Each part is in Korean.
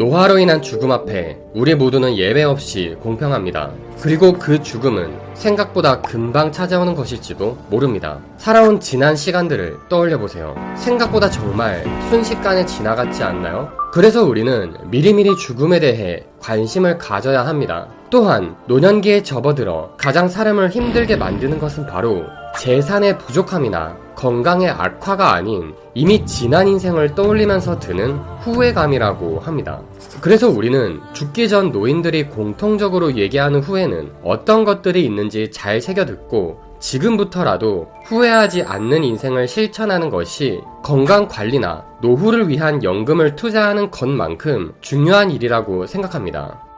노화로 인한 죽음 앞에 우리 모두는 예외 없이 공평합니다. 그리고 그 죽음은 생각보다 금방 찾아오는 것일지도 모릅니다. 살아온 지난 시간들을 떠올려 보세요. 생각보다 정말 순식간에 지나갔지 않나요? 그래서 우리는 미리미리 죽음에 대해 관심을 가져야 합니다. 또한 노년기에 접어들어 가장 사람을 힘들게 만드는 것은 바로 재산의 부족함이나 건강의 악화가 아닌 이미 지난 인생을 떠올리면서 드는 후회감이라고 합니다. 그래서 우리는 죽기 전 노인들이 공통적으로 얘기하는 후회는 어떤 것들이 있는지 잘 새겨 듣고 지금부터라도 후회하지 않는 인생을 실천하는 것이 건강 관리나 노후를 위한 연금을 투자하는 것만큼 중요한 일이라고 생각합니다.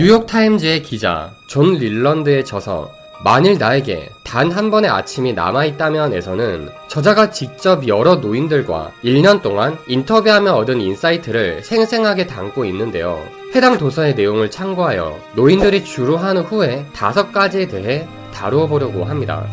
뉴욕타임즈의 기자 존 릴런드의 저서 만일 나에게 단 한 번의 아침이 남아있다면에서는 저자가 직접 여러 노인들과 1년 동안 인터뷰하며 얻은 인사이트를 생생하게 담고 있는데요. 해당 도서의 내용을 참고하여 노인들이 주로 하는 후에 다섯 가지에 대해 다루어 보려고 합니다.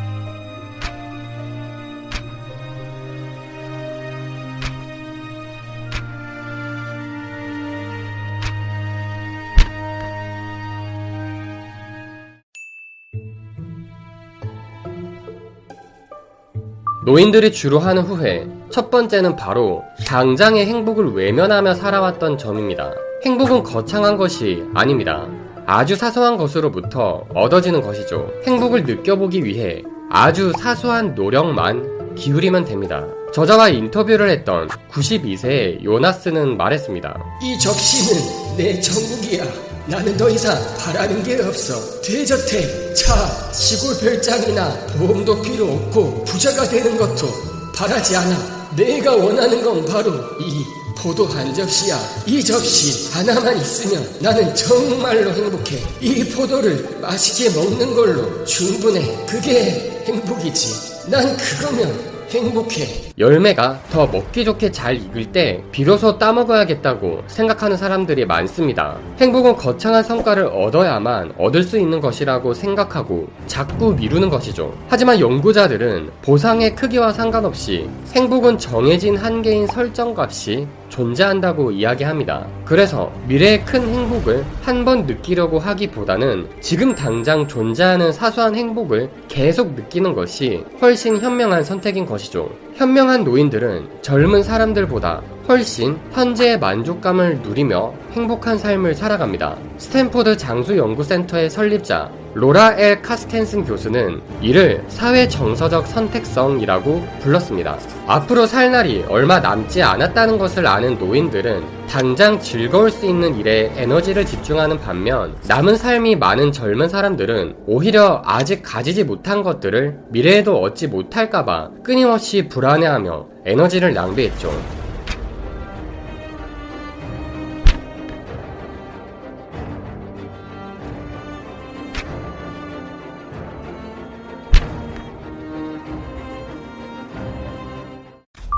노인들이 주로 하는 후회. 첫 번째는 바로 당장의 행복을 외면하며 살아왔던 점입니다. 행복은 거창한 것이 아닙니다. 아주 사소한 것으로부터 얻어지는 것이죠. 행복을 느껴보기 위해 아주 사소한 노력만 기울이면 됩니다. 저자와 인터뷰를 했던 92세의 요나스는 말했습니다. 이 접시는 내 전국이야. 나는 더 이상 바라는 게 없어. 대저택, 차, 시골 별장이나 보험도 필요 없고 부자가 되는 것도 바라지 않아. 내가 원하는 건 바로 이 포도 한 접시야. 이 접시 하나만 있으면 나는 정말로 행복해. 이 포도를 맛있게 먹는 걸로 충분해. 그게 행복이지. 난 그거면 행복해. 열매가 더 먹기 좋게 잘 익을 때 비로소 따먹어야겠다고 생각하는 사람들이 많습니다. 행복은 거창한 성과를 얻어야만 얻을 수 있는 것이라고 생각하고 자꾸 미루는 것이죠. 하지만 연구자들은 보상의 크기와 상관없이 행복은 정해진 한계인 설정값이 존재한다고 이야기합니다. 그래서 미래의 큰 행복을 한 번 느끼려고 하기보다는 지금 당장 존재하는 사소한 행복을 계속 느끼는 것이 훨씬 현명한 선택인 것이죠. 현명한 노인들은 젊은 사람들보다 훨씬 현재의 만족감을 누리며 행복한 삶을 살아갑니다. 스탠포드 장수연구센터의 설립자 로라 엘 카스텐슨 교수는 이를 사회 정서적 선택성이라고 불렀습니다. 앞으로 살 날이 얼마 남지 않았다는 것을 아는 노인들은 당장 즐거울 수 있는 일에 에너지를 집중하는 반면 남은 삶이 많은 젊은 사람들은 오히려 아직 가지지 못한 것들을 미래에도 얻지 못할까봐 끊임없이 불안해하며 에너지를 낭비했죠.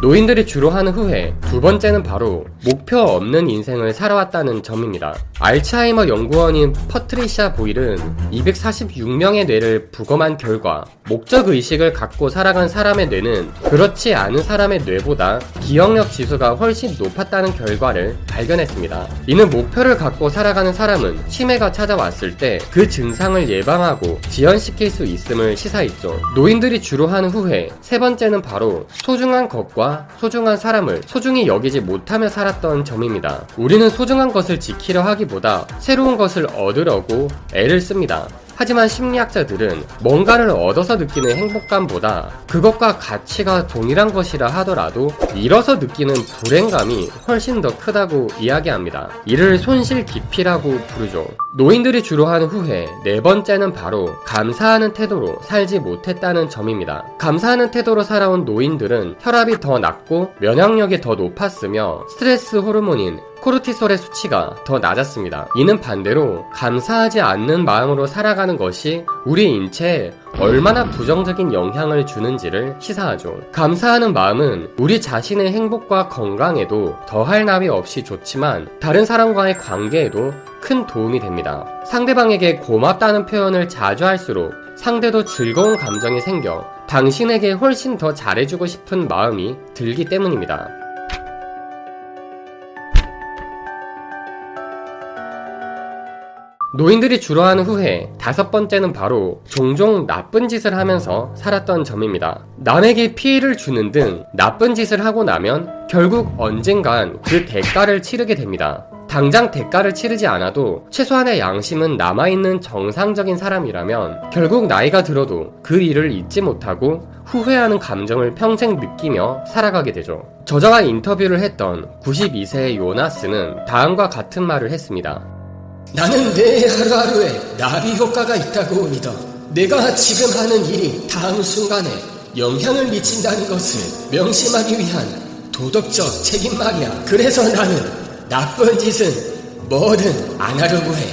노인들이 주로 하는 후회. 두 번째는 바로 목표 없는 인생을 살아왔다는 점입니다. 알츠하이머 연구원인 퍼트리샤 보일은 246명의 뇌를 부검한 결과 목적 의식을 갖고 살아간 사람의 뇌는 그렇지 않은 사람의 뇌보다 기억력 지수가 훨씬 높았다는 결과를 발견했습니다. 이는 목표를 갖고 살아가는 사람은 치매가 찾아왔을 때 그 증상을 예방하고 지연시킬 수 있음을 시사했죠. 노인들이 주로 하는 후회. 세 번째는 바로 소중한 것과 소중한 사람을 소중히 여기지 못하며 살았던 점입니다. 우리는 소중한 것을 지키려 하기보다 새로운 것을 얻으려고 애를 씁니다. 하지만 심리학자들은 뭔가를 얻어서 느끼는 행복감보다 그것과 가치가 동일한 것이라 하더라도 잃어서 느끼는 불행감이 훨씬 더 크다고 이야기합니다. 이를 손실 깊이라고 부르죠. 노인들이 주로 하는 후회 네 번째는 바로 감사하는 태도로 살지 못했다는 점입니다. 감사하는 태도로 살아온 노인들은 혈압이 더 낮고 면역력이 더 높았으며 스트레스 호르몬인 코르티솔의 수치가 더 낮았습니다. 이는 반대로 감사하지 않는 마음으로 살아가는 것이 우리 인체에 얼마나 부정적인 영향을 주는지를 시사하죠. 감사하는 마음은 우리 자신의 행복과 건강에도 더할 나위 없이 좋지만 다른 사람과의 관계에도 큰 도움이 됩니다. 상대방에게 고맙다는 표현을 자주 할수록 상대도 즐거운 감정이 생겨 당신에게 훨씬 더 잘해주고 싶은 마음이 들기 때문입니다. 노인들이 주로 하는 후회 다섯 번째는 바로 종종 나쁜 짓을 하면서 살았던 점입니다. 남에게 피해를 주는 등 나쁜 짓을 하고 나면 결국 언젠간 그 대가를 치르게 됩니다. 당장 대가를 치르지 않아도 최소한의 양심은 남아있는 정상적인 사람이라면 결국 나이가 들어도 그 일을 잊지 못하고 후회하는 감정을 평생 느끼며 살아가게 되죠. 저자와 인터뷰를 했던 92세의 요나스는 다음과 같은 말을 했습니다. 나는 내 하루하루에 나비 효과가 있다고 믿어. 내가 지금 하는 일이 다음 순간에 영향을 미친다는 것을 명심하기 위한 도덕적 책임 말이야. 그래서 나는 나쁜 짓은 뭐든 안 하려고 해.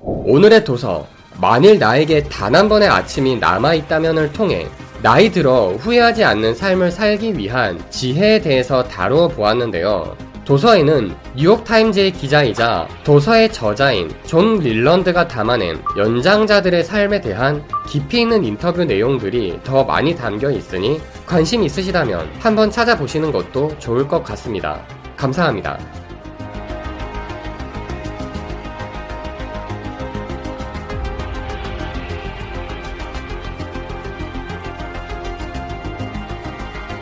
오늘의 도서 만일 나에게 단 한 번의 아침이 남아있다면을 통해 나이 들어 후회하지 않는 삶을 살기 위한 지혜에 대해서 다루어 보았는데요. 도서에는 뉴욕타임즈의 기자이자 도서의 저자인 존 릴런드가 담아낸 연장자들의 삶에 대한 깊이 있는 인터뷰 내용들이 더 많이 담겨 있으니 관심 있으시다면 한번 찾아보시는 것도 좋을 것 같습니다. 감사합니다.